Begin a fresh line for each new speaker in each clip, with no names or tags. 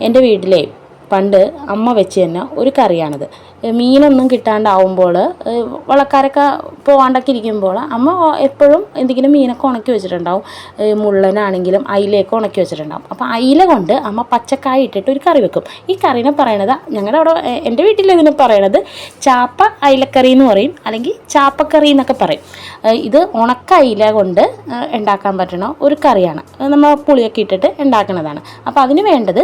എന്റെ വീട്ടിലെ പണ്ട് അമ്മ വെച്ച് തന്നെ ഒരു കറിയാണിത്. മീനൊന്നും കിട്ടാണ്ടാവുമ്പോൾ വളക്കാരൊക്കെ പോകാണ്ടൊക്കെ ഇരിക്കുമ്പോൾ അമ്മ എപ്പോഴും എന്തെങ്കിലും മീനൊക്കെ ഉണക്കി വെച്ചിട്ടുണ്ടാവും. മുള്ളനാണെങ്കിലും അയിലയൊക്കെ ഉണക്കി വെച്ചിട്ടുണ്ടാവും. അപ്പോൾ അയില കൊണ്ട് അമ്മ പച്ചക്കായ ഇട്ടിട്ട് ഒരു കറി വെക്കും. ഈ കറീനെ പറയണത് ഞങ്ങളുടെ അവിടെ എന്റെ വീട്ടിൽ ഇതിനെ പറയണത് ചാപ്പ അയിലക്കറി എന്ന് പറയും അല്ലെങ്കിൽ ചാപ്പക്കറി എന്നൊക്കെ പറയും. ഇത് ഉണക്ക അയില കൊണ്ട് ഉണ്ടാക്കാൻ പറ്റണ ഒരു കറിയാണ്. നമ്മൾ പുളിയൊക്കെ ഇട്ടിട്ട് ഉണ്ടാക്കുന്നതാണ് അപ്പോൾ അതിന് വേണ്ടത്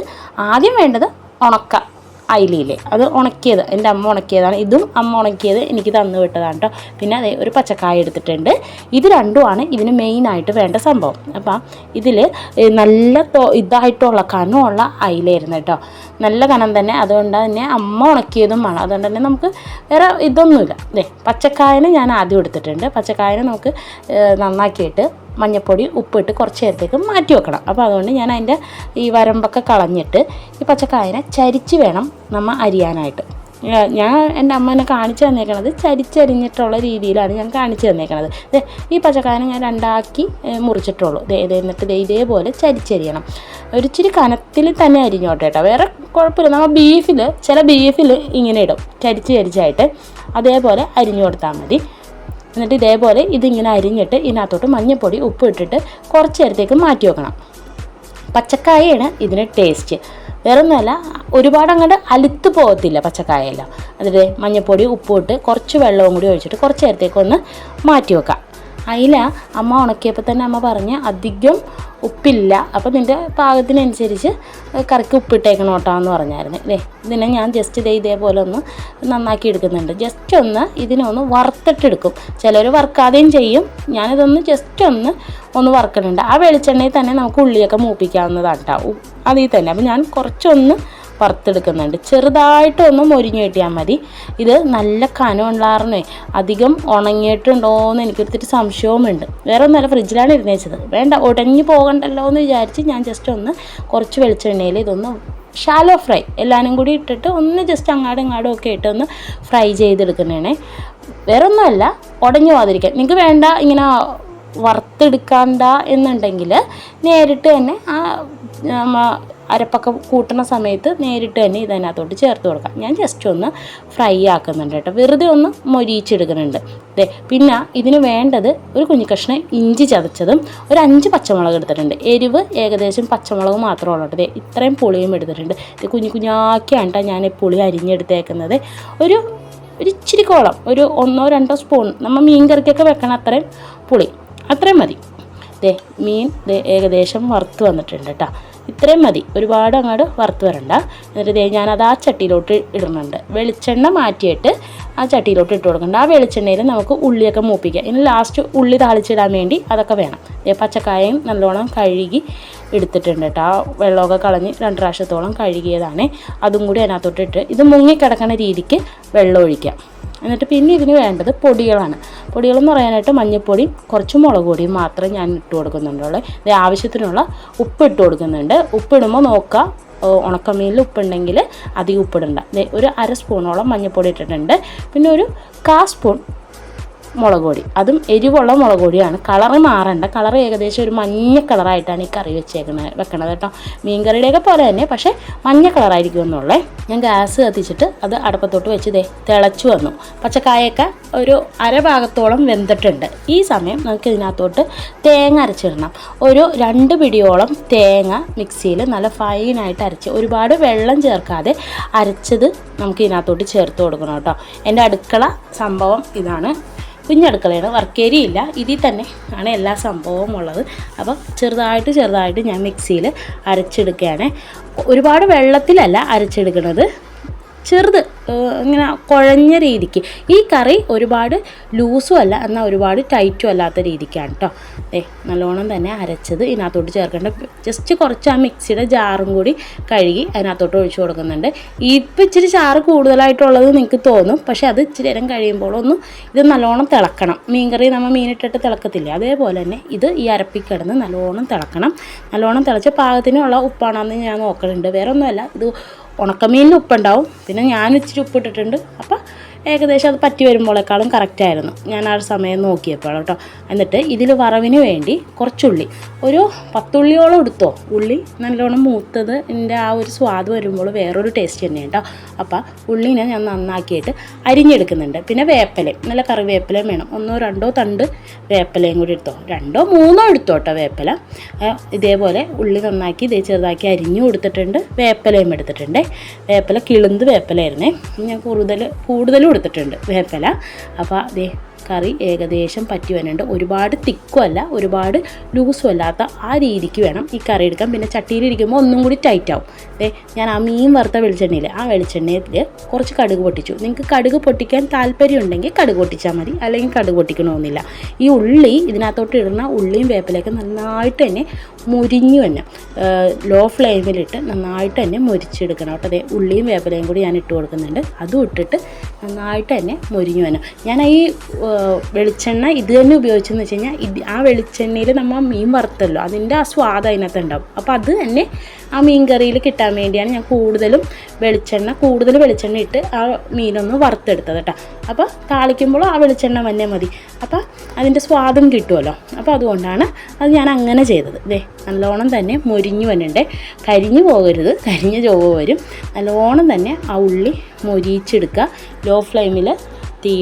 ആദ്യം വേണ്ടത് ഉണക്ക അയിലയില്ലേ അത് ഉണക്കിയത് എന്റെ അമ്മ ഉണക്കിയതാണ്. ഇതും അമ്മ ഉണക്കിയത് എനിക്ക് തന്നു വിട്ടതാണ് കേട്ടോ പിന്നെ അതേ ഒരു പച്ചക്കായ എടുത്തിട്ടുണ്ട്. ഇത് രണ്ടുമാണ് ഇതിന് മെയിനായിട്ട് വേണ്ട സംഭവം. അപ്പം ഇതിൽ നല്ല ഇതായിട്ടുള്ള കനമുള്ള അയിലായിരുന്നു കേട്ടോ നല്ല കനം തന്നെ. അതുകൊണ്ട് തന്നെ അമ്മ ഉണക്കിയതും വേണം. അതുകൊണ്ട് തന്നെ നമുക്ക് വേറെ ഇതൊന്നുമില്ല. ദേ പച്ചക്കായനെ ഞാൻ ആദ്യം എടുത്തിട്ടുണ്ട്. പച്ചക്കായനെ നമുക്ക് നന്നാക്കിയിട്ട് മഞ്ഞൾപ്പൊടി ഉപ്പിട്ട് കുറച്ച് നേരത്തേക്ക് മാറ്റി വെക്കണം. അപ്പോൾ അതുകൊണ്ട് ഞാൻ അതിന്റെ ഈ വരമ്പൊക്കെ കളഞ്ഞിട്ട് ഈ പച്ചക്കായനെ ചരിച്ച് വേണം നമ്മൾ അരിയാനായിട്ട്. ഞാൻ എന്റെ അമ്മ എന്നെ കാണിച്ചു തന്നേക്കണത് ചരിച്ചരിഞ്ഞിട്ടുള്ള രീതിയിലാണ് ഞാൻ കാണിച്ചു തന്നേക്കണത്. ഈ പച്ചക്കായനെ ഞാൻ രണ്ടാക്കി മുറിച്ചിട്ടുള്ളൂ. എന്നിട്ട് ഇതേപോലെ ചരിച്ചരിയണം. ഒരു ഇച്ചിരി കനത്തിൽ തന്നെ അരിഞ്ഞോട്ടെ കേട്ടോ. വേറെ കുഴപ്പമില്ല. നമ്മൾ ബീഫിൽ ചില ബീഫിൽ ഇങ്ങനെ ഇടും. ചരിച്ച് ചരിച്ചായിട്ട് അതേപോലെ അരിഞ്ഞു കൊടുത്താൽ മതി. എന്നിട്ട് ഇതേപോലെ ഇതിങ്ങനെ അരിഞ്ഞിട്ട് ഇതിനകത്തോട്ട് മഞ്ഞൾപ്പൊടി ഉപ്പ് ഇട്ടിട്ട് കുറച്ച് നേരത്തേക്ക് മാറ്റി വെക്കണം. പച്ചക്കായയാണ് ഇതിന് ടേസ്റ്റ് വേറെ ഒന്നുമല്ല ഒരുപാട് അങ്ങോട്ട് അലുത്ത് പോകത്തില്ല പച്ചക്കായയെല്ലാം. അതിൽ മഞ്ഞൾപ്പൊടി ഉപ്പ് ഇട്ട് കുറച്ച് വെള്ളവും കൂടി ഒഴിച്ചിട്ട് കുറച്ച് നേരത്തേക്ക് ഒന്ന് മാറ്റി വെക്കാം. അയില അമ്മ ഉണക്കിയപ്പോൾ തന്നെ അമ്മ പറഞ്ഞ് അധികം ഉപ്പില്ല. അപ്പോൾ നിന്റെ പാകത്തിനനുസരിച്ച് കറിക്ക് ഉപ്പിട്ടേക്കണം കേട്ടോ എന്ന് പറഞ്ഞായിരുന്നു. അല്ലേ ഇതിനെ ഞാൻ ജസ്റ്റ് ഇതേ ഇതേപോലെ ഒന്ന് നന്നാക്കി എടുക്കുന്നുണ്ട്. ജസ്റ്റ് ഒന്ന് ഇതിനൊന്ന് വറുത്തിട്ടെടുക്കും. ചിലർ വറുക്കാതെയും ചെയ്യും. ഞാനിതൊന്ന് ജസ്റ്റ് ഒന്ന് ഒന്ന് വറുക്കുന്നുണ്ട്. ആ വെളിച്ചെണ്ണയിൽ തന്നെ നമുക്ക് ഉള്ളിയൊക്കെ മൂപ്പിക്കാവുന്നതാണ് കേട്ടോ അതിൽ തന്നെ. അപ്പോൾ ഞാൻ കുറച്ചൊന്ന് വറുത്തെടുക്കുന്നുണ്ട്. ചെറുതായിട്ടൊന്ന് മൊരിഞ്ഞ് കിട്ടിയാൽ മതി. ഇത് നല്ല കനമുള്ളാറിനെ അധികം ഉണങ്ങിയിട്ടുണ്ടോ എന്ന് എനിക്കൊരുത്തിരി സംശയവുമുണ്ട്. വേറെ ഒന്നല്ല ഫ്രിഡ്ജിലാണ് ഇരുന്നേച്ചത്. വേണ്ട ഉടഞ്ഞു പോകണ്ടല്ലോ എന്ന് വിചാരിച്ച് ഞാൻ ജസ്റ്റ് ഒന്ന് കുറച്ച് വെളിച്ചെണ്ണയിൽ ഇതൊന്ന് ഷാലോ ഫ്രൈ എല്ലാവരും കൂടി ഇട്ടിട്ട് ഒന്ന് ജസ്റ്റ് അങ്ങാടും ഇങ്ങാടും ഒക്കെ ഇട്ട് ഒന്ന് ഫ്രൈ ചെയ്തെടുക്കണേ വേറെ ഒന്നുമല്ല ഉടഞ്ഞു പോകാതിരിക്കാൻ. നിങ്ങൾക്ക് വേണ്ട ഇങ്ങനെ വറുത്തെടുക്കണ്ട എന്നുണ്ടെങ്കിൽ നേരിട്ട് തന്നെ ആ അരപ്പൊക്കെ കൂട്ടുന്ന സമയത്ത് നേരിട്ട് തന്നെ ഇതിനകത്തോട്ട് ചേർത്ത് കൊടുക്കാം. ഞാൻ ജസ്റ്റ് ഒന്ന് ഫ്രൈ ആക്കുന്നുണ്ട് കേട്ടോ. വെറുതെ ഒന്ന് മൊരിയിച്ചെടുക്കുന്നുണ്ട്. അതെ പിന്നെ ഇതിന് വേണ്ടത് ഒരു കുഞ്ഞു കഷ്ണം ഇഞ്ചി ചതച്ചതും ഒരു അഞ്ച് പച്ചമുളക് എടുത്തിട്ടുണ്ട്. എരിവ് ഏകദേശം പച്ചമുളക് മാത്രമേ ഉള്ളൂ കേട്ടോ. ഇത്രയും പുളിയും എടുത്തിട്ടുണ്ട്. ഇത് കുഞ്ഞു കുഞ്ഞാക്കിയാണ് ഞാൻ പുളി അരിഞ്ഞെടുത്തേക്കുന്നത്. ഒരു ഒരു ഇച്ചിരി കോളം ഒരു ഒന്നോ രണ്ടോ സ്പൂൺ നമ്മൾ മീൻ കറിക്കൊക്കെ വെക്കണം അത്രയും പുളി. അത്രയും മതി. ദേ മീൻ ദേ ഏകദേശം വറുത്ത് വന്നിട്ടുണ്ട് കേട്ടോ. ഇത്രയും മതി. ഒരുപാട് അങ്ങോട്ട് വറുത്ത് വരണ്ട. എന്നിട്ട് ദേ ഞാനത് ആ ചട്ടിയിലോട്ട് ഇടുന്നുണ്ട്. വെളിച്ചെണ്ണ മാറ്റിയിട്ട് ആ ചട്ടിയിലോട്ട് ഇട്ട് കൊടുക്കണ്ട. ആ വെളിച്ചെണ്ണയിൽ നമുക്ക് ഉള്ളിയൊക്കെ മൂപ്പിക്കാം. ഇനി ലാസ്റ്റ് ഉള്ളി താളിച്ചിടാൻ വേണ്ടി അതൊക്കെ വേണം. പച്ചക്കായയും നല്ലോണം കഴുകി എടുത്തിട്ടുണ്ട് കേട്ടോ. ആ വെള്ളമൊക്കെ കളഞ്ഞ് രണ്ട് പ്രാവശ്യത്തോളം കഴുകിയതാണ്. അതും കൂടി അതിനകത്തോട്ട് ഇട്ട് ഇത് മുങ്ങിക്കിടക്കുന്ന രീതിക്ക് വെള്ളം ഒഴിക്കാം. എന്നിട്ട് പിന്നെ ഇതിന് വേണ്ടത് പൊടികളാണ്. പൊടികളെന്ന് പറയാനായിട്ട് മഞ്ഞൾപ്പൊടി കുറച്ച് മുളക് പൊടിയും മാത്രമേ ഞാൻ ഇട്ട് കൊടുക്കുന്നുണ്ടുള്ളൂ ഇത് ആവശ്യത്തിനുള്ള ഉപ്പ് ഇട്ട് കൊടുക്കുന്നുണ്ട്. ഉപ്പിടുമ്പോൾ നോക്കുക ഓ, ഉണക്കമീനിൽ ഉപ്പുണ്ടെങ്കിൽ അധികം ഉപ്പിടണ്ട ഒരു അര സ്പൂണോളം മഞ്ഞൾപ്പൊടി ഇട്ടിട്ടുണ്ട്. പിന്നെ ഒരു കാ സ്പൂൺ മുളക് പൊടി. അതും എരിവുള്ള മുളക് പൊടിയാണ്. കളറ് മാറണ്ട. കളർ ഏകദേശം ഒരു മഞ്ഞ കളറായിട്ടാണ് ഈ കറി വെച്ചേക്കുന്നത് വെക്കണത് കേട്ടോ. മീൻ കറിയുടെയൊക്കെ പോലെ തന്നെ പക്ഷേ മഞ്ഞ കളറായിരിക്കും എന്നുള്ളേ. ഞാൻ ഗ്യാസ് കത്തിച്ചിട്ട് അത് അടുപ്പത്തോട്ട് വെച്ച് ദേ തിളച്ചു വന്നു. പച്ചക്കായൊക്കെ ഒരു അരഭാഗത്തോളം വെന്തിട്ടുണ്ട്. ഈ സമയം നമുക്ക് ഇതിനകത്തോട്ട് തേങ്ങ അരച്ചിടണം. ഒരു രണ്ട് പിടിയോളം തേങ്ങ മിക്സിയിൽ നല്ല ഫൈനായിട്ട് അരച്ച് ഒരുപാട് വെള്ളം ചേർക്കാതെ അരച്ചത് നമുക്ക് ഇതിനകത്തോട്ട് ചേർത്ത് കൊടുക്കണം കേട്ടോ. എന്റെ അടുക്കള സംഭവം ഇതാണ്. കുഞ്ഞടുക്കളയാണ്. വർക്കേരിയില്ല ഇതിൽ തന്നെ ആണ് എല്ലാ സംഭവവും ഉള്ളത്. അപ്പോൾ ചെറുതായിട്ട് ചെറുതായിട്ട് ഞാൻ മിക്സിയിൽ അരച്ചെടുക്കുകയാണ്. ഒരുപാട് വെള്ളത്തിലല്ല അരച്ചെടുക്കുന്നത്. ചെറുത് ഇങ്ങനെ കുഴഞ്ഞ രീതിക്ക്. ഈ കറി ഒരുപാട് ലൂസും അല്ല എന്നാൽ ഒരുപാട് ടൈറ്റും അല്ലാത്ത രീതിക്കാണ് കേട്ടോ ഏ നല്ലോണം തന്നെ അരച്ചത് ഇതിനകത്തോട്ട് ചേർക്കേണ്ട. ജസ്റ്റ് കുറച്ച് ആ മിക്സിയുടെ ജാറും കൂടി കഴുകി അതിനകത്തോട്ട് ഒഴിച്ചു കൊടുക്കുന്നുണ്ട്. ഇപ്പം ഇച്ചിരി ചാറ് കൂടുതലായിട്ടുള്ളത് നിങ്ങൾക്ക് തോന്നും പക്ഷേ അത് ഇച്ചിരി നേരം കഴിയുമ്പോൾ ഒന്ന് ഇത് നല്ലോണം തിളക്കണം. മീൻ കറി നമ്മൾ മീനിട്ടിട്ട് തിളക്കത്തില്ല? അതേപോലെ തന്നെ ഇത് ഈ അരപ്പിക്കിടന്ന് നല്ലോണം തിളക്കണം. നല്ലോണം തിളച്ച പാകത്തിനുള്ള ഉപ്പാണെന്ന് ഞാൻ നോക്കലുണ്ട് വേറെ ഒന്നുമല്ല ഇത് ഉണക്കമീനിൽ ഉപ്പുണ്ടാവും. പിന്നെ ഞാൻ ഇച്ചിരി ഉപ്പിട്ടിട്ടുണ്ട്. അപ്പോൾ ഏകദേശം അത് പറ്റി വരുമ്പോഴേക്കാളും കറക്റ്റായിരുന്നു ഞാൻ ആ സമയം നോക്കിയപ്പോൾ കേട്ടോ. എന്നിട്ട് ഇതിൽ വറവിന് വേണ്ടി കുറച്ചുള്ളി ഒരു പത്തുള്ളിയോളം എടുത്തോ. ഉള്ളി നല്ലോണം മൂത്തത് എന്റെ ആ ഒരു സ്വാദ് വരുമ്പോൾ വേറൊരു ടേസ്റ്റ് തന്നെയാണ് കേട്ടോ. അപ്പോൾ ഉള്ളിനെ ഞാൻ നന്നാക്കിയിട്ട് അരിഞ്ഞെടുക്കുന്നുണ്ട്. പിന്നെ വേപ്പലയും നല്ല കറിവേപ്പിലയും വേണം. ഒന്നോ രണ്ടോ തണ്ട് വേപ്പലയും കൂടി എടുത്തോ. രണ്ടോ മൂന്നോ എടുത്തോ കേട്ടോ വേപ്പല. ഇതേപോലെ ഉള്ളി നന്നാക്കി ഇതേ ചെറുതാക്കി അരിഞ്ഞു കൊടുത്തിട്ടുണ്ട്. വേപ്പലയും എടുത്തിട്ടുണ്ട്. വേപ്പല കിളുന്ത് വേപ്പലായിരുന്നേ ഞാൻ കൂടുതൽ കൂടുതലും എടുത്തിട്ടുണ്ട് വേപ്പില. അപ്പോൾ അതേ കറി ഏകദേശം പറ്റി വരുന്നുണ്ട് ഒരുപാട് തിക്കും അല്ല ഒരുപാട് ലൂസും അല്ലാത്ത ആ രീതിക്ക് വേണം ഈ കറി എടുക്കാൻ. പിന്നെ ചട്ടിയിലിരിക്കുമ്പോൾ ഒന്നും കൂടി ടൈറ്റ് ആവും. ദേ ഞാൻ ആ മീൻ വറുത്ത വെളിച്ചെണ്ണയിൽ ആ വെളിച്ചെണ്ണയിൽ കുറച്ച് കടുക് പൊട്ടിച്ചു. നിങ്ങൾക്ക് കടുക് പൊട്ടിക്കാൻ താല്പര്യം ഉണ്ടെങ്കിൽ കടുക് പൊട്ടിച്ചാൽ മതി. അല്ലെങ്കിൽ കടുക് പൊട്ടിക്കണമെന്നില്ല. ഈ ഉള്ളി ഇതിനകത്തോട്ട് ഇടുന്ന ഉള്ളിയും വേപ്പിലേക്ക് നന്നായിട്ട് തന്നെ മുരിഞ്ഞു തന്നെ ലോ ഫ്ലെയിമിലിട്ട് നന്നായിട്ട് തന്നെ മുരിച്ചെടുക്കണം കേട്ടോ. അതെ ഉള്ളിയും വേപ്പിലയും കൂടി ഞാൻ ഇട്ട് കൊടുക്കുന്നുണ്ട്. അതും ഇട്ടിട്ട് നന്നായിട്ട് തന്നെ മുരിഞ്ഞു വരണം. ഞാൻ ഈ വെളിച്ചെണ്ണ ഇത് തന്നെ ഉപയോഗിച്ചെന്ന് വെച്ച് കഴിഞ്ഞാൽ ഇത് ആ വെളിച്ചെണ്ണയിൽ നമ്മൾ മീൻ വറുത്തല്ലോ അതിന്റെ ആ സ്വാദ് അതിനകത്ത് ഉണ്ടാവും. അപ്പോൾ അത് തന്നെ ആ മീൻ കറിയിൽ കിട്ടാൻ വേണ്ടിയാണ് ഞാൻ കൂടുതലും വെളിച്ചെണ്ണ കൂടുതൽ വെളിച്ചെണ്ണ ഇട്ട് ആ മീനൊന്ന് വറുത്തെടുത്തത് കേട്ടോ. അപ്പോൾ താളിക്കുമ്പോൾ ആ വെളിച്ചെണ്ണ തന്നെ മതി. അപ്പോൾ അതിന്റെ സ്വാദും കിട്ടുമല്ലോ. അപ്പോൾ അതുകൊണ്ടാണ് അത് ഞാൻ അങ്ങനെ ചെയ്തത്. ദേ നല്ലോണം തന്നെ മൊരിഞ്ഞു വന്നിട്ട് കരിഞ്ഞു പോകരുത്. കരിഞ്ഞ ചോവ വരും. നല്ലോണം തന്നെ ആ ഉള്ളി മൊരിയിച്ചെടുക്കുക. ലോ ഫ്ലെയിമിൽ തീ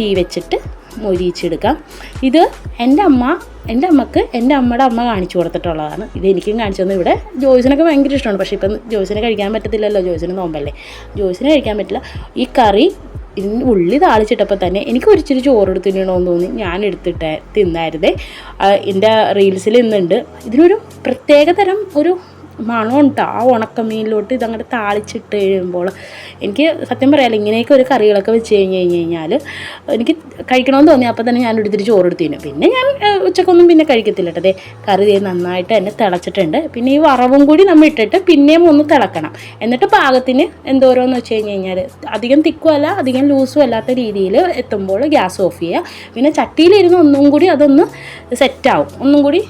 തീ വെച്ചിട്ട് മൊരിയിച്ചെടുക്കാം. ഇത് എന്റെ അമ്മ എന്റെ അമ്മയ്ക്ക് എന്റെ അമ്മയുടെ അമ്മ കാണിച്ചു കൊടുത്തിട്ടുള്ളതാണ്. ഇത് എനിക്കും കാണിച്ചു തന്നു. ഇവിടെ ജോയ്സിനൊക്കെ ഭയങ്കര ഇഷ്ടമാണ്. പക്ഷേ ഇപ്പം ജോയ്സിനെ കഴിക്കാൻ പറ്റത്തില്ലല്ലോ. ജോയ്സിന് നോമ്പല്ലേ. ജോയ്സിനെ കഴിക്കാൻ പറ്റില്ല. ഈ കറി ഇതിന് ഉള്ളി താളിച്ചിട്ടപ്പോൾ തന്നെ എനിക്ക് ഒരിച്ചിരി ചോറ് തിന്നണമെന്ന് തോന്നി. ഞാൻ എടുത്തിട്ട് തിന്നായിരുന്നേ. എന്റെ റീൽസിൽ ഇന്നുണ്ട്. ഇതിനൊരു പ്രത്യേക തരം ഒരു മണമുണ്ട്. ആ ഉണക്കമീനിലോട്ട് ഇതങ്ങോട്ട് താളിച്ചിട്ട് കഴിയുമ്പോൾ എനിക്ക് സത്യം പറയാലോ ഇങ്ങനെയൊക്കെ ഒരു കറികളൊക്കെ വെച്ച് കഴിഞ്ഞ് കഴിഞ്ഞ് കഴിഞ്ഞാൽ എനിക്ക് കഴിക്കണമെന്ന് തോന്നി. അപ്പോൾ തന്നെ ഞാൻ എടുത്തിട്ട് ചോറ് എടുത്തു പിന്നെ ഞാൻ ഉച്ചക്കൊന്നും പിന്നെ കഴിക്കത്തില്ല കേട്ടോ. അതെ കറി ദേ നന്നായിട്ട് തന്നെ തിളച്ചിട്ടുണ്ട്. പിന്നെ ഈ വറവും കൂടി നമ്മൾ ഇട്ടിട്ട് പിന്നെയും ഒന്ന് തിളക്കണം. എന്നിട്ട് പാകത്തിന് എന്തോരോന്ന് വെച്ച് കഴിഞ്ഞ് കഴിഞ്ഞാൽ അധികം തിക്കും അല്ല അധികം ലൂസും അല്ലാത്ത രീതിയിൽ എത്തുമ്പോൾ ഗ്യാസ് ഓഫ് ചെയ്യുക. പിന്നെ ചട്ടിയിലിരുന്ന് ഒന്നും കൂടി അതൊന്ന് സെറ്റാവും ഒന്നും കൂടി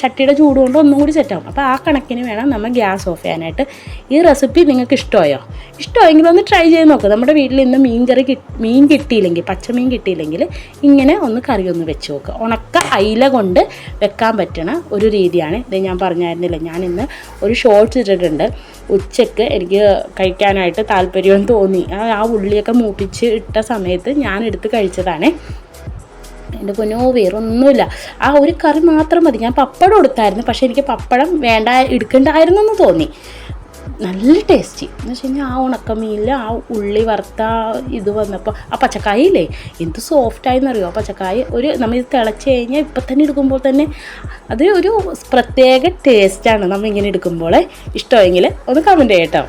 ചട്ടിയുടെ ചൂട് കൊണ്ട് ഒന്നും കൂടി സെറ്റാവും അപ്പോൾ ആ കണക്കിന് വേണം നമ്മൾ ഗ്യാസ് ഓഫ് ചെയ്യാനായിട്ട്. ഈ റെസിപ്പി നിങ്ങൾക്ക് ഇഷ്ടമായോ? ഇഷ്ടമായെങ്കിൽ ഒന്ന് ട്രൈ ചെയ്ത് നോക്കുക നമ്മുടെ വീട്ടിൽ ഇന്ന് മീൻ കറി മീൻ കിട്ടിയില്ലെങ്കിൽ പച്ചമീൻ കിട്ടിയില്ലെങ്കിൽ ഇങ്ങനെ ഒന്ന് കറി ഒന്ന് വെച്ച് നോക്കുക ഉണക്ക അയില കൊണ്ട് വെക്കാൻ പറ്റണ ഒരു രീതിയാണ്. ഇത് ഞാൻ പറഞ്ഞായിരുന്നില്ല ഞാൻ ഇന്ന് ഒരു ഷോർട്സ് ഇട്ടിട്ടുണ്ട്. ഉച്ചയ്ക്ക് എനിക്ക് കഴിക്കാനായിട്ട് താല്പര്യം തോന്നി. ആ ഉള്ളിയൊക്കെ മൂപ്പിച്ച് ഇട്ട സമയത്ത് ഞാൻ എടുത്ത് കഴിച്ചതാണേ. എന്റെ പൊന്നോ വേറൊന്നുമില്ല. ആ ഒരു കറി മാത്രം മതി. ഞാൻ പപ്പടം എടുത്തായിരുന്നു. പക്ഷേ എനിക്ക് പപ്പടം വേണ്ട എടുക്കണ്ടായിരുന്നു എന്ന് തോന്നി. നല്ല ടേസ്റ്റി. എന്ന് വെച്ച് കഴിഞ്ഞാൽ ആ ഉണക്കമീനിൽ ആ ഉള്ളി വറുത്ത ഇത് വന്നപ്പോൾ ആ പച്ചക്കായില്ലേ എന്ത് സോഫ്റ്റായെന്നറിയോ ആ പച്ചക്കായ ഒരു നമ്മൾ ഇത് തിളച്ച് കഴിഞ്ഞാൽ ഇപ്പം തന്നെ എടുക്കുമ്പോൾ തന്നെ അത് ഒരു പ്രത്യേക ടേസ്റ്റാണ് നമ്മൾ ഇങ്ങനെ എടുക്കുമ്പോൾ ഇഷ്ടമെങ്കിൽ ഒന്ന് കമന്റ് ചെയ്യട്ടോ